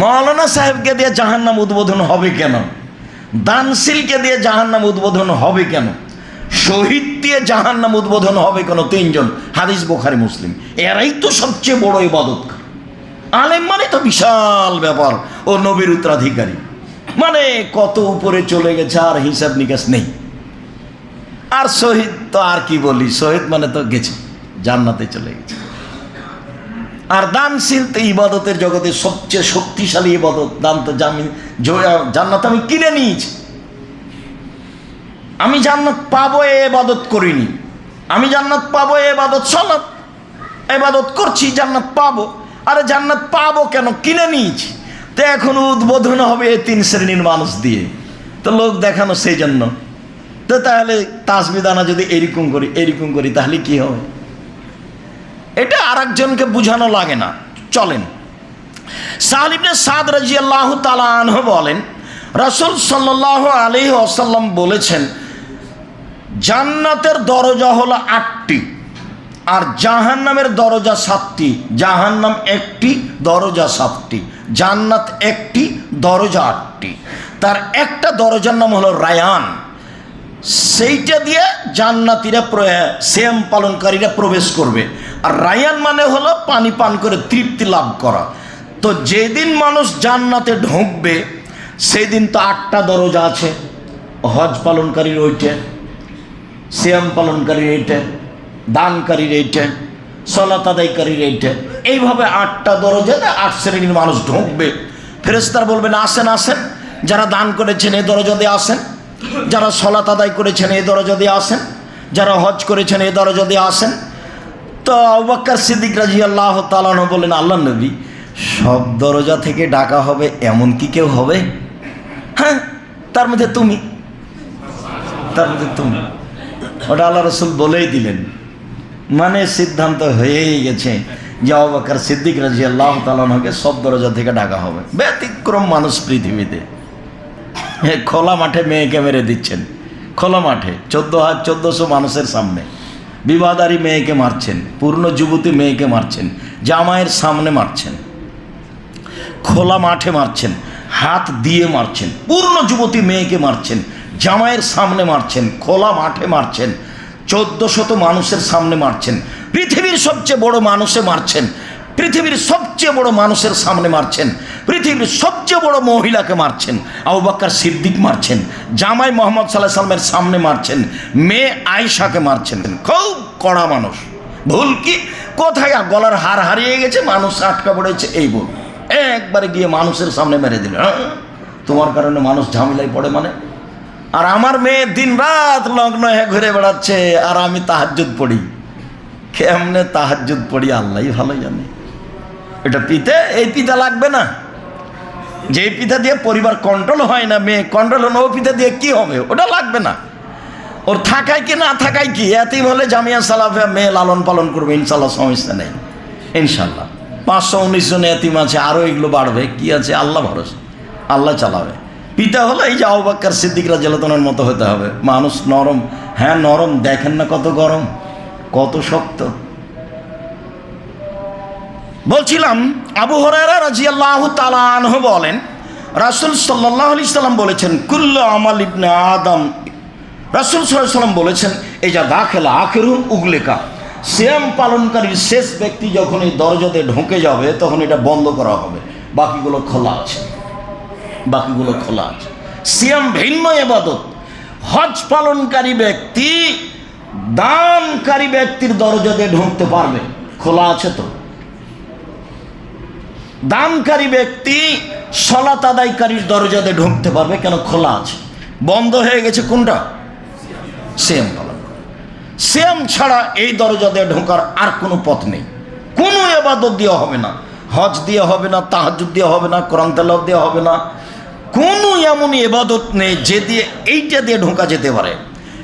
মৌলানা সাহেবকে দিয়ে জাহান্নাম উদ্বোধন হবে কেন? দানশীলকে দিয়ে জাহান্নাম উদ্বোধন হবে কেন? শহীদ দিয়ে জাহান্নাম উদ্বোধন হবে কেন তিনজন? হাদিস বোখারি, মুসলিম। এরাই তো সবচেয়ে বড় ইবাদত আলেম মানে তো বিশাল ব্যাপার। ও নবীর উত্তরাধিকারী। মানে কত উপরে চলে গেছে, আর হিসাব নিকাশ নেই। আর শহীদ তো আর কি বলি? শহীদ মানে তো গেছে, জান্নাতে চলে গেছে। আর দানশীল তো ইবাদতের জগতে সবচেয়ে শক্তিশালী ইবাদত, দান তো জামি জান্নাত আমি কিনে নিয়েছি। আমি জান্নাত পাবো এ এবাদত করিনি। আমি জান্নাত পাবো এ এবাদত সলাৎ এবাদত করছি, জান্নাত পাবো। আরে জান্নাত পাবো কেন? কিনে নিয়েছি। তো এখন উদ্বোধন হবে এই তিন শ্রেণির মানুষ দিয়ে। তো লোক দেখানো সেই জন্য। তো তাহলে তাসবিদানা যদি এরকম করি এরকম করি, তাহলে কি হবে এটা আর একজনকে বুঝানো লাগে না। চলেন। সালিবনে সাদ রাজি আল্লাহ তালাহ বলেন, রসুল সাল্লাহ আলী আসাল্লাম বলেছেন, জান্নাতের দরজা হলো আটটি আর জাহান্নামের দরজা সাতটি। জাহান্নাম একটি, দরজা সাতটি। জান্নাত একটি, দরজা আটটি। তার একটা দরজার নাম হলো রায়ান। সেইটা দিয়ে জান্নাতিরা শ্যাম পালনকারীরা প্রবেশ করবে। আর রায়ান মানে হলো পানি পান করে তৃপ্তি লাভ করা। তো যেদিন মানুষ জান্নাতে ঢুকবে সেই দিন তো আটটা দরজা আছে। হজ পালনকারীর ওইটে শ্যাম পালনকারীর এইটে, দানকারীর এইটে, সলাত আদায়কারীর এইটা। এইভাবে আটটা দরজাতে আট শ্রেণির মানুষ ঢুকবে। ফেরেস্তার বলবেন আসেন আসেন। যারা দান করেছেন, এই দরজা দিয়ে আসেন। যারা সলাত আদায় করেছেন, এই দরজা দিয়ে আসেন। যারা হজ করেছেন, এই দরজা দিয়ে আসেন। তো আবাক্কার সিদ্দিক রাজি আল্লাহ তালানো বলেন আল্লাহ নবী, সব দরজা থেকে ডাকা হবে এমন কি কেউ হবে? হ্যাঁ তার মধ্যে তুমি, তার মধ্যে তুমি। ওটা আল্লাহ রসুল বলেই দিলেন। মানে সিদ্ধান্ত হয়েই গেছে যে অবাকার সিদ্দিক রাজি আল্লাহ তালানকে সব দরজা থেকে ডাকা হবে। ব্যতিক্রম মানুষ পৃথিবীতে। খোলা মাঠে মেয়েকে মেরে দিচ্ছেন। খোলা মাঠে, চোদ্দ হাজার চোদ্দোশো মানুষের সামনে। বিবাদারি মেয়েকে মারছেন, পূর্ণ যুবতী মেয়েকে মারছেন, জামাইয়ের সামনে মারছেন, খোলা মাঠে মারছেন, হাত দিয়ে মারছেন, পূর্ণ যুবতী মেয়েকে মারছেন, জামাইয়ের সামনে মারছেন, খোলা মাঠে মারছেন চোদ্দ শত মানুষের সামনে মারছেন, পৃথিবীর সবচেয়ে বড় মানুষে মারছেন পৃথিবীর সবচেয়ে বড় মানুষের সামনে মারছেন, পৃথিবীর সবচেয়ে বড় মহিলাকে মারছেন, আবু বাক্কার সিদ্দিক মারছেন, জামাই মোহাম্মদ সাল্লাহ সাল্লামের সামনে মারছেন, মেয়ে আয়েশাকে মারছেন। খুব কড়া মানুষ। ভুল কি? কোথায়? গলার হার হারিয়ে গেছে, মানুষ আটকা পড়েছে, এই ভুল। একবারে গিয়ে মানুষের সামনে মেরে দিল হ্যাঁ? তোমার কারণে মানুষ ঝামেলায় পড়ে মানে? আর আমার মেয়ে দিন রাত লগ্ন হয়ে ঘুরে বেড়াচ্ছে, আর আমি তাহাজ্জুদ পড়ি। কেমনে তাহাজ্জুদ পড়ি আল্লাহ ভালো জানে। এটা পিতে, এই পিতা লাগবে না। যে পিতা দিয়ে পরিবার কন্ট্রোল হয় না, মেয়ে কন্ট্রোল হলো ও পিতা দিয়ে কি হবে? ওটা লাগবে না। ওর থাকায় কি, না থাকায় কি? এতই বলে জামিয়া সালাফিয়া মেয়ে লালন পালন করবে, ইনশাল্লাহ সমস্যা নেই। ইনশাল্লাহ। পাঁচশো উনিশ জন এতিম আছে আরও এগুলো বাড়বে। কি আছে? আল্লাহ ভরসা। আল্লাহ চালাবে। পিতা হলো এই যে আবাক্কার সিদ্দিকরা জেলাতনের মতো হতে হবে। মানুষ নরম হ্যাঁ নরম, দেখেন না কত গরম, কত শক্ত। বলছিলাম, আবু হরারা রাজি আল্লাহ তালাহ বলেন, রাসুল সাল্লাহ আলি সাল্লাম বলেছেন, কুল্ল আমাল ইবনে আদম। রাসুল সাল্লাম বলেছেন, এই যা দাখেলা আখেরুম উগলেকা। শ্যাম পালনকারীর শেষ ব্যক্তি যখন এই দরজাতে ঢুকে যাবে, তখন এটা বন্ধ করা হবে। বাকিগুলো খোলা আছে। বাকিগুলো খোলা আছে। সিয়াম ভিন্ন এবাদত হজ পালনকারী ব্যক্তি, দানকারী ব্যক্তির দরজাতে ঢুকতে পারবে। খোলা আছে তো? দানকারী ব্যক্তি সলাত আদায়কারীর দরজাতে ঢুকতে পারবে, কেন খোলা আছে? বন্ধ হয়ে গেছে কোনটা? সেম পালন। সেম ছাড়া এই দরজা দিয়ে ঢোকার আর কোনো পথ নেই। কোনো এবাদত দিয়ে হবে না। হজ দিয়ে হবে না তাহাজুদ দিয়ে হবে না, কোরআন দিয়ে হবে না। কোনো এমন এবাদত নেই যে দিয়ে এইটা দিয়ে ঢোকা যেতে পারে।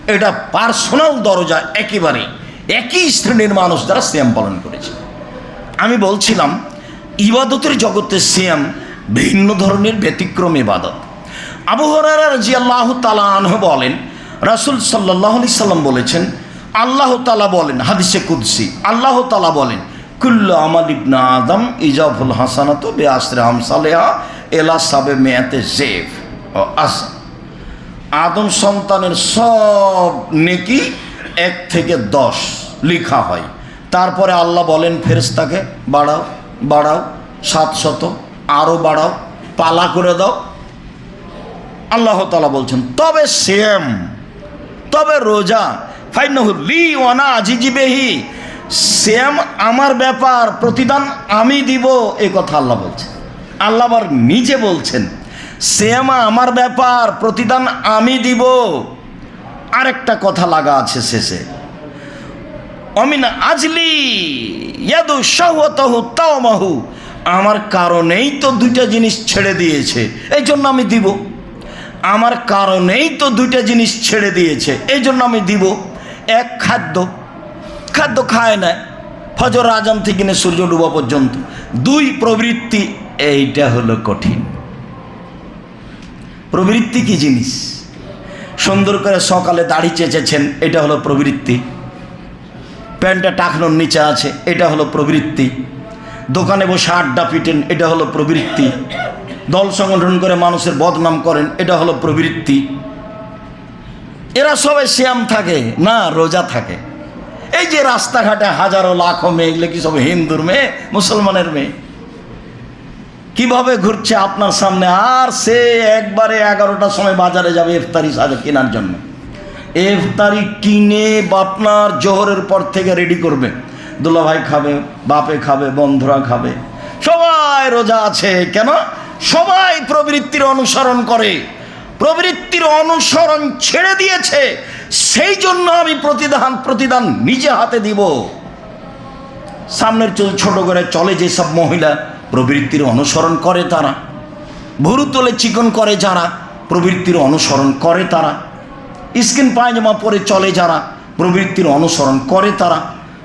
এটা পার্সোনাল দরজা একেবারে একই শ্রেণির মানুষ যারা শ্যাম পালন করেছে। আমি বলছিলাম ইবাদতের জগতে শ্যাম ভিন্ন ধরনের ব্যতিক্রম ইবাদত। আবু হরারা আল্লাহ তালা আনহ বলেন, রাসুল সাল্লাহ আলি সাল্লাম বলেছেন, আল্লাহ তালা বলেন, হাদিসে কুদ্সি, আল্লাহ তালা বলেন, কুল্লু আমাল ইবনা আদম ইজাফুল হাসানাত বে আশ্রে আমসালেহা এলা সাবে মেয়াতে জেফ ও আসা আদম সন্তানের সব নেকি এক থেকে দশ লেখা হয়। তারপরে আল্লাহ বলেন ফেরেস্তাকে বাড়াও। বাড়াও সাতশত আরও বাড়াও, পালা করে দাও। আল্লাহ তালা বলছেন, তবে সেম তবে রোজা ফাইনহু লি ওয়ানা আজিজিবেহি সেম আমার ব্যাপার, প্রতিদান আমি দিব। এ কথা আল্লাহ বলছেন। আল্লাহ আবার নিজে বলছেন সেম আমার ব্যাপার, প্রতিদান আমি দিব। আরেকটা কথা লাগা আছে শেষে। অমিন আজলি ইয়াদু শাহতহু তাওমাহু। আমার কারণেই তো দুইটা জিনিস ছেড়ে দিয়েছে এই জন্য আমি দিব। আমার কারণেই তো দুইটা জিনিস ছেড়ে দিয়েছে এই জন্য আমি দিব। এক খাদ্য। খাদ্য খায় না, ফজর, আজান থেকে নিয়ে সূর্য ডুবা পর্যন্ত। দুই প্রবৃত্তি, এইটা হলো কঠিন। প্রবৃত্তি কি জিনিস? সুন্দর করে সকালে দাড়ি চেঁচেছেন, এটা হলো প্রবৃত্তি। প্যান্টটা টাকনোর নিচে আছে, এটা হলো প্রবৃত্তি। দোকানে বসে আড্ডা পিটেন, এটা হলো প্রবৃত্তি। দল সংগঠন করে মানুষের বদনাম করেন, এটা হলো প্রবৃত্তি। এরা সবাই শ্যাম থাকে, না রোজা থাকে। এই যে রাস্তাঘাটে হাজারো লাখো মেয়ে, এগুলো কি সব হিন্দুর মেয়ে, মুসলমানের মেয়ে? কীভাবে ঘুরছে আপনার সামনে? আর সে একবারে এগারোটার সময় বাজারে যাবে ইফতারি সাজা কেনার জন্য। ইফতারি কিনে আপনার জোহরের পর থেকে রেডি করবে। দুলাভাই খাবে, বাপে খাবে, বন্ধুরা খাবে। সবাই রোজা আছে, কেন? সবাই প্রবৃত্তির অনুসরণ করে। প্রবৃত্তির অনুসরণ ছেড়ে দিয়েছে, সেই জন্য আমি প্রতিদান প্রতিদান নিজে হাতে দিব। সামনের চুল ছোট করে চলে যেসব মহিলা, প্রবৃত্তির অনুসরণ করে তারা। ভুরু তোলে চিকন করে যারা, প্রবৃত্তির অনুসরণ করে তারা। স্কিন পায়জামা পরে চলে যারা, প্রবৃত্তির অনুসরণ করে তারা।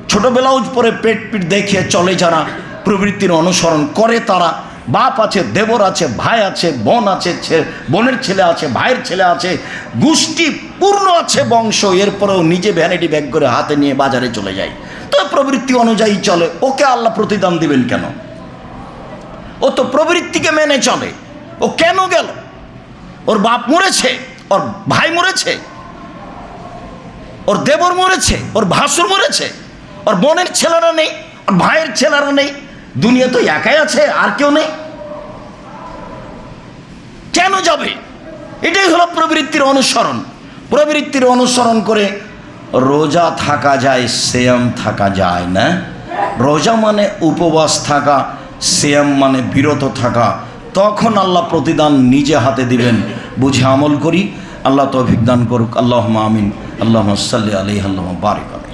ছোট ব্লাউজ পরে পেট পিট দেখিয়ে চলে যারা, প্রবৃত্তির অনুসরণ করে তারা। বাপ আছে, দেবর আছে, ভাই আছে, বোন আছে বোনের ছেলে আছে, ভাইয়ের ছেলে আছে, গোষ্ঠী পূর্ণ আছে বংশ। এরপরেও নিজে ভ্যানিটি ব্যাগ করে হাতে নিয়ে বাজারে চলে যায়। তো প্রবৃত্তি অনুযায়ী চলে। ওকে আল্লাহ প্রতিদান দিবেন কেন? ও তো প্রবৃত্তিকে মেনে চলে। ও কেন গেল? ওর বাপ মরেছে, ওর ভাই মরেছে ওর দেবর মরেছে, ওর ভাসুর মরেছে, ওর বোনের ছেলেরা নেই, ওর ভাইয়ের ছেলেরা নেই, দুনিয়া তো একাই আছে, আর কেউ নেই। কেন যাবে? এটাই হলো প্রবৃত্তির অনুসরণ। প্রবৃত্তির অনুসরণ করে রোজা থাকা যায়, সেয়াম থাকা যায় না। রোজা মানে উপবাস থাকা, সেয়াম মানে বিরত থাকা। তখন আল্লাহ প্রতিদান নিজে হাতে দিবেন। বুঝে আমল করি, আল্লাহ তৌফিক দান করুক আল্লাহ আমিন। আল্লাহ সাল্লি আলি আল্লাহ বারিক